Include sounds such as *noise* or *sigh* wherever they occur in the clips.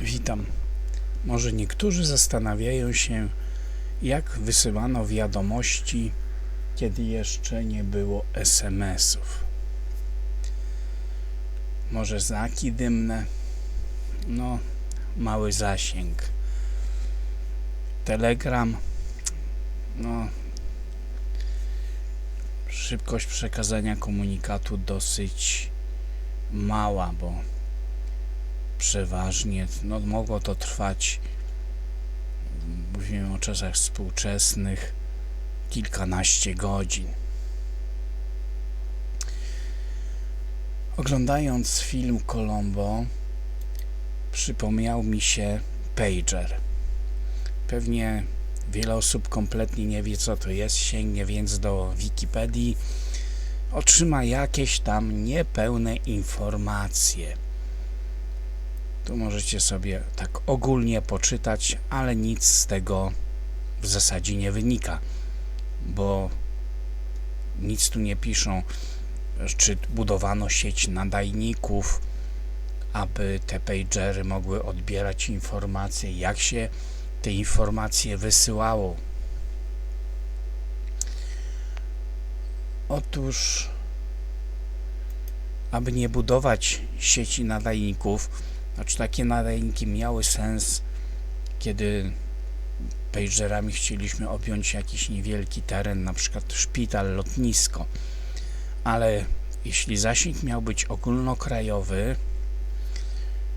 Witam. Może niektórzy zastanawiają się, jak wysyłano wiadomości, kiedy jeszcze nie było SMS-ów. Może znaki dymne? No, mały zasięg. Telegram? No, szybkość przekazania komunikatu dosyć mała, bo przeważnie no, mogło to trwać, mówimy o czasach współczesnych, kilkanaście godzin. Oglądając film Colombo, przypomniał mi się pager. Pewnie wiele osób kompletnie nie wie, co to jest, sięgnie więc do Wikipedii, otrzyma jakieś tam niepełne informacje. Tu możecie sobie tak ogólnie poczytać, ale nic z tego w zasadzie nie wynika, bo nic tu nie piszą, czy budowano sieć nadajników, aby te pagery mogły odbierać informacje, jak się te informacje wysyłało. Otóż, aby nie budować sieci nadajników, znaczy takie nadajniki miały sens, kiedy pagerami chcieliśmy objąć jakiś niewielki teren, na przykład szpital, lotnisko, ale jeśli zasięg miał być ogólnokrajowy,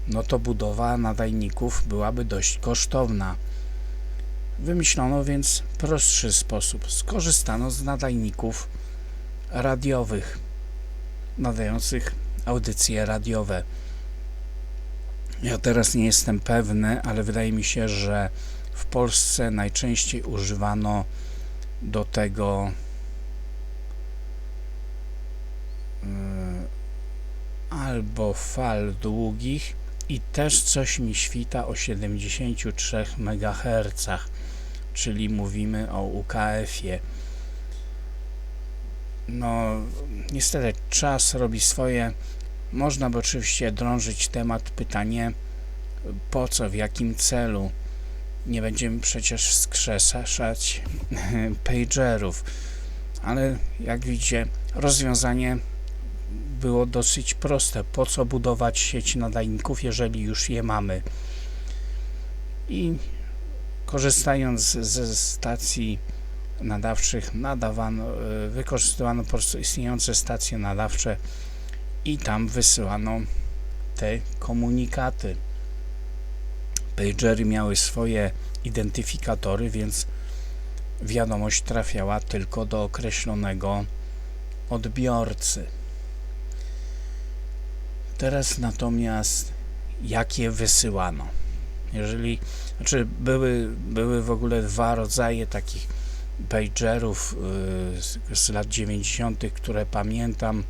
no to budowa nadajników byłaby dość kosztowna. Wymyślono więc prostszy sposób. Skorzystano z nadajników radiowych, nadających audycje radiowe. Ja teraz nie jestem pewny, ale wydaje mi się, że w Polsce najczęściej używano do tego yy, albo fal długich i też coś mi świta o 73 MHz, czyli mówimy o UKF-ie. No, niestety czas robi swoje. Można by oczywiście drążyć temat, pytanie po co, w jakim celu. Nie będziemy przecież wskrzeszać *laughs* pagerów, ale jak widzicie, rozwiązanie było dosyć proste. Po co budować sieć nadajników, jeżeli już je mamy? I korzystając ze stacji nadawczych nadawano, wykorzystywano po prostu istniejące stacje nadawcze i tam wysyłano te komunikaty. Pagery miały swoje identyfikatory, więc wiadomość trafiała tylko do określonego odbiorcy. Teraz natomiast jakie wysyłano? Jeżeli, znaczy były, były w ogóle dwa rodzaje takich pagerów y, z lat 90., które pamiętam,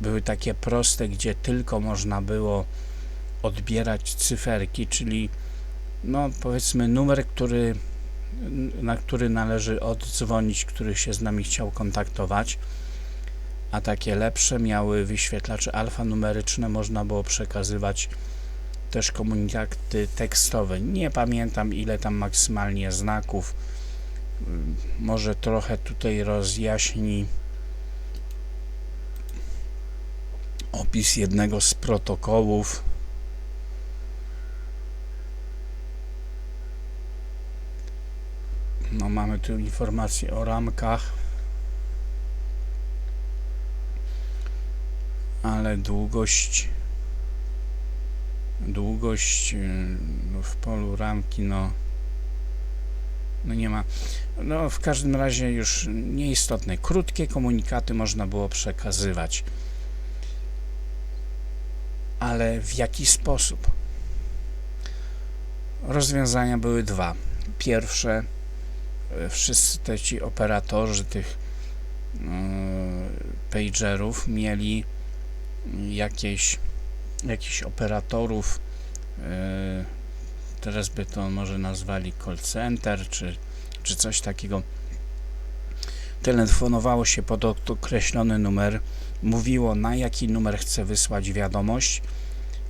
były takie proste, gdzie tylko można było odbierać cyferki, czyli no powiedzmy numer, który, na który należy oddzwonić, który się z nami chciał kontaktować, a takie lepsze miały wyświetlacze alfanumeryczne, można było przekazywać też komunikaty tekstowe. Nie pamiętam ile tam maksymalnie znaków. Może trochę tutaj rozjaśni opis jednego z protokołów. No mamy tu informacje o ramkach. Ale długość długość no, w polu ramki no no nie ma no w każdym razie już nieistotne krótkie komunikaty można było przekazywać ale w jaki sposób rozwiązania były dwa pierwsze y, wszyscy ci operatorzy tych yy, pagerów mieli jakieś jakichś operatorów, e, teraz by to może nazwali call center, czy, czy coś takiego. Telefonowało się pod określony numer, mówiło na jaki numer chce wysłać wiadomość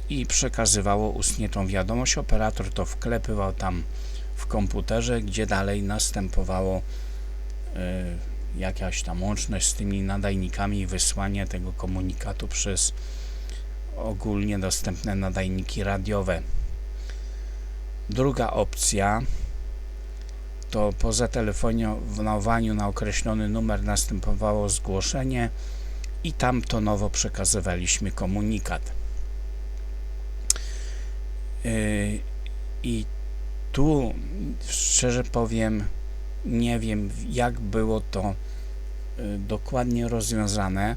i przekazywało ustnie tą wiadomość. Operator to wklepywał tam w komputerze, gdzie dalej następowało y, jakaś tam łączność z tymi nadajnikami i wysłanie tego komunikatu przez ogólnie dostępne nadajniki radiowe. Druga opcja to po zatelefonowaniu na określony numer następowało zgłoszenie i tam tonowo przekazywaliśmy komunikat. Yy, I tu szczerze powiem, nie wiem jak było to yy, dokładnie rozwiązane,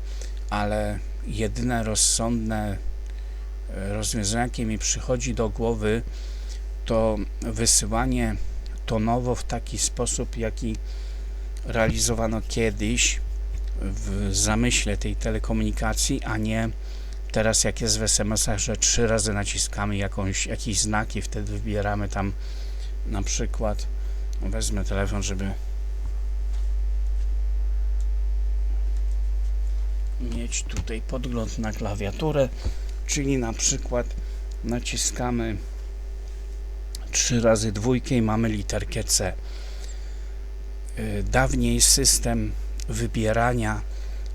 ale jedyne rozsądne yy, rozwiązanie, jakie mi przychodzi do głowy, to wysyłanie tonowo w taki sposób, jaki realizowano kiedyś w zamyśle tej telekomunikacji, a nie teraz jak jest w SMS-ach, że trzy razy naciskamy jakąś, jakiś znak i wtedy wybieramy tam na przykład wezmę telefon, żeby mieć tutaj podgląd na klawiaturę, czyli na przykład naciskamy trzy razy dwójkę i mamy literkę C. Y, dawniej system wybierania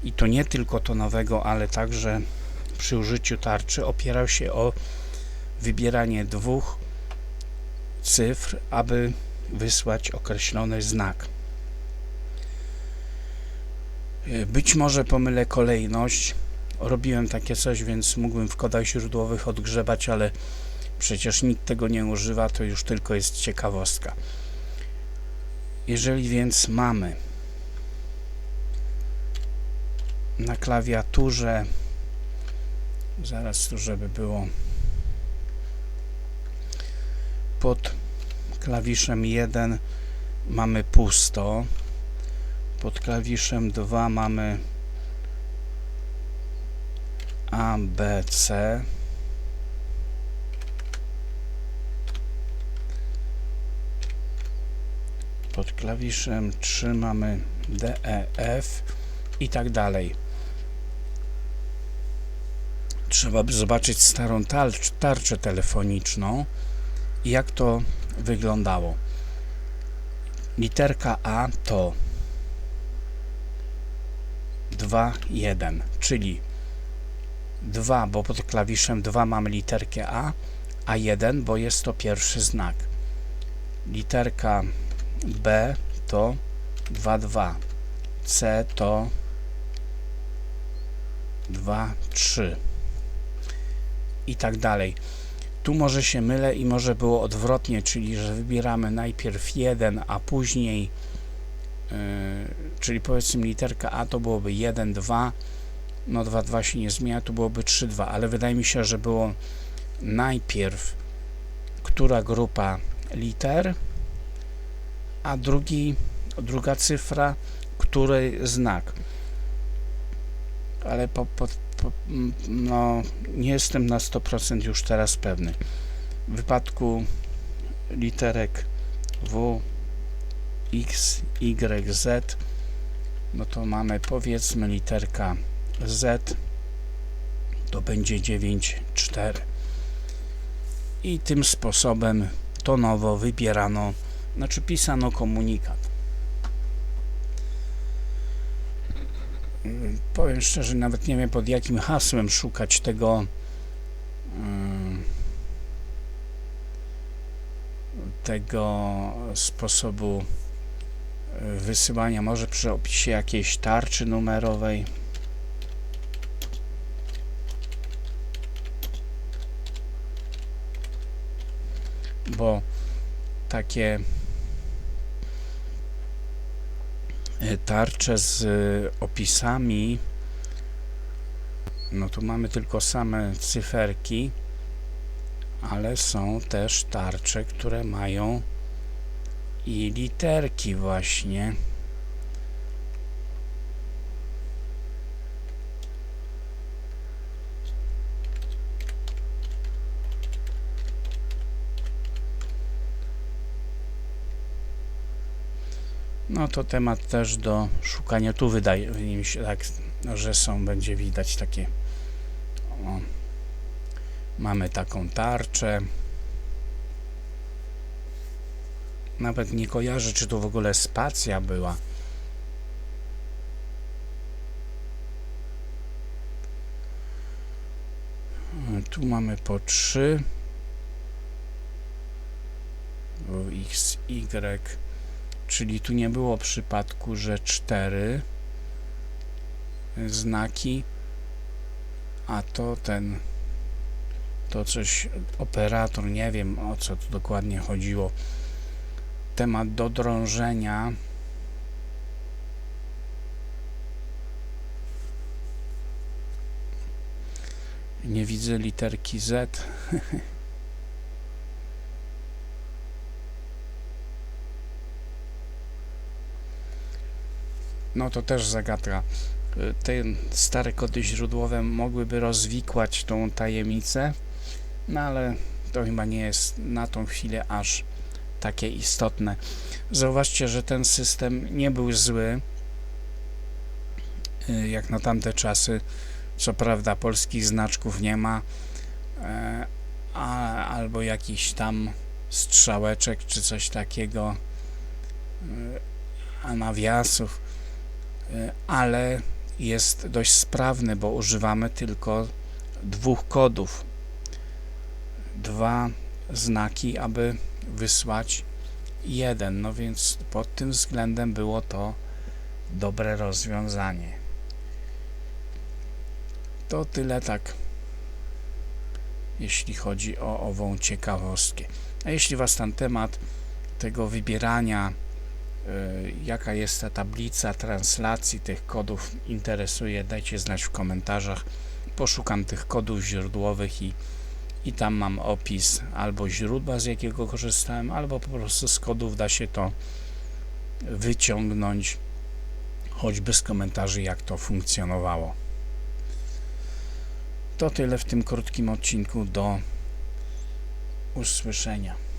i to nie tylko tonowego, ale także przy użyciu tarczy opierał się o wybieranie dwóch cyfr, aby wysłać określony znak. Być może pomylę kolejność. Robiłem takie coś, więc mógłbym w kodach źródłowych odgrzebać, ale przecież nikt tego nie używa, to już tylko jest ciekawostka. Jeżeli więc mamy na klawiaturze. Zaraz tu, żeby było pod klawiszem 1 mamy pusto pod klawiszem 2 mamy A, B, C. Pod klawiszem 3 mamy D, E, F i tak dalej trzeba by zobaczyć starą tarcz, tarczę telefoniczną i jak to wyglądało. Literka A to 2, 1, czyli 2, bo pod klawiszem 2 mamy literkę A, a 1, bo jest to pierwszy znak. Literka B to 2, 2, C to 2, 3 i tak dalej. Tu może się mylę i może było odwrotnie, czyli że wybieramy najpierw jeden, a później yy, czyli powiedzmy literka A to byłoby 1, 2 no 2, 2 się nie zmienia, tu byłoby 3, 2, ale wydaje mi się, że było najpierw która grupa liter, a drugi, druga cyfra, który znak. Ale po, po, no, nie jestem na 100% już teraz pewny. W wypadku literek W, X, Y, Z, no to mamy powiedzmy literka Z, to będzie 9, 4. I tym sposobem tonowo wybierano, znaczy pisano komunikat. Powiem szczerze, nawet nie wiem pod jakim hasłem szukać tego tego sposobu e, wysyłania, może przy opisie jakiejś tarczy numerowej. Bo takie E, tarcze z e, opisami. No tu mamy tylko same cyferki ale są też tarcze, które mają i literki właśnie No to temat też do szukania. Tu wydaje mi się tak, że są, będzie widać takie o, Mamy taką tarczę. Nawet nie kojarzę, czy to w ogóle spacja była. Tu mamy po 3. X, Y. Czyli tu nie było przypadku, że 4 znaki, a to ten to coś operator, nie wiem o co tu dokładnie chodziło. Temat do drążenia. Nie widzę literki Z. *laughs* No to też zagadka. Y, Te stare kody źródłowe mogłyby rozwikłać tą tajemnicę, no ale to chyba nie jest na tą chwilę aż takie istotne. Zauważcie, że ten system nie był zły y, jak na tamte czasy. Co prawda polskich znaczków nie ma, e, a, albo jakiś tam strzałeczek czy coś takiego, y, a nawiasów, ale jest dość sprawny, bo używamy tylko dwóch kodów. Dwa znaki, aby wysłać jeden. No więc pod tym względem było to dobre rozwiązanie. To tyle tak, jeśli chodzi o ową ciekawostkę. A jeśli Was ten temat tego wybierania jaka jest ta tablica translacji tych kodów interesuje, dajcie znać w komentarzach. Poszukam tych kodów źródłowych i, i tam mam opis albo źródła, z jakiego korzystałem, albo po prostu z kodów da się to wyciągnąć, choćby z komentarzy, jak to funkcjonowało. To tyle w tym krótkim odcinku. Do usłyszenia.